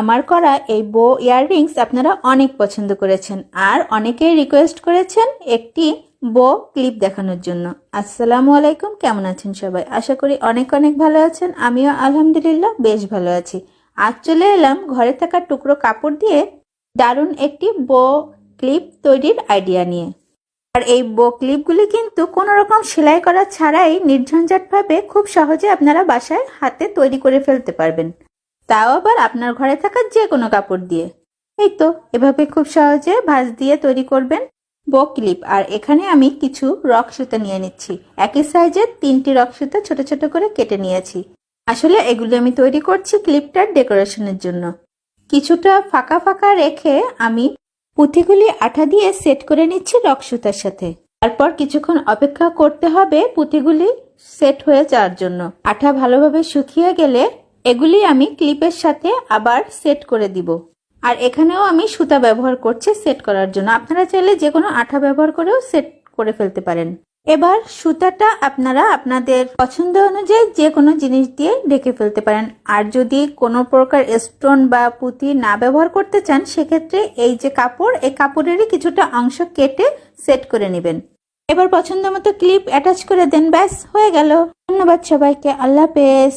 আমার করা এই বো ইয়াররিংস আপনারা অনেক পছন্দ করেছেন। আর অনেকেই রিকোয়েস্ট করেছেন একটি বো ক্লিপ দেখানোর জন্য। আসসালামু আলাইকুম, কেমন আছেন সবাই? আশা করি অনেক অনেক ভালো আছেন। আমিও আলহামদুলিল্লাহ বেশ ভালো আছি। আজ চলে এলাম ঘরে থাকা টুকরো কাপড় দিয়ে দারুণ একটি বো ক্লিপ তৈরির আইডিয়া নিয়ে। আর এই বো ক্লিপগুলি কিন্তু কোনো রকম সেলাই করা ছাড়াই নির্ঝঞ্ঝাটভাবে খুব সহজে আপনারা বাসায় হাতে তৈরি করে ফেলতে পারবেন। তাও আবার আপনার ঘরে থাকা যে কোনো কাপড় দিয়ে। এই তো, এভাবে খুব সহজে ভাঁজ দিয়ে তৈরি করবেন বো ক্লিপ আর এখানে আমি কিছু রক সুতা নিয়ে নিচ্ছি। একই সাইজের তিনটি রক সুতা ছোট ছোট করে কেটে নিয়েছি। আসলে এগুলো আমি তৈরি করছি ক্লিপটার ডেকোরেশনের জন্য। কিছুটা ফাঁকা ফাঁকা রেখে আমি পুঁথিগুলি আঠা দিয়ে সেট করে নিচ্ছি রক সুতার সাথে। তারপর কিছুক্ষণ অপেক্ষা করতে হবে পুঁথিগুলি সেট হয়ে যাওয়ার জন্য। আঠা ভালোভাবে শুকিয়ে গেলে এগুলি আমি ক্লিপের সাথে আবার সেট করে দিব। আর এখানেও আমি সুতা ব্যবহার করছি সেট করার জন্য। আপনারা চাইলে যে কোনো আঠা ব্যবহার করেও সেট করে ফেলতে পারেন। এবার সুতাটা আপনারা আপনাদের পছন্দ অনুযায়ী যে কোনো জিনিস দিয়ে ঢেকে ফেলতে পারেন। আর যদি কোনো প্রকার স্টোন বা পুঁতি না ব্যবহার করতে চান, সেক্ষেত্রে এই যে কাপড়, এই কাপড়েরই কিছুটা অংশ কেটে সেট করে নেবেন। এবার পছন্দ মতো ক্লিপ অ্যাটাচ করে দেন। ব্যাস, হয়ে গেল। ধন্যবাদ সবাইকে। আল্লাহ হাফেজ।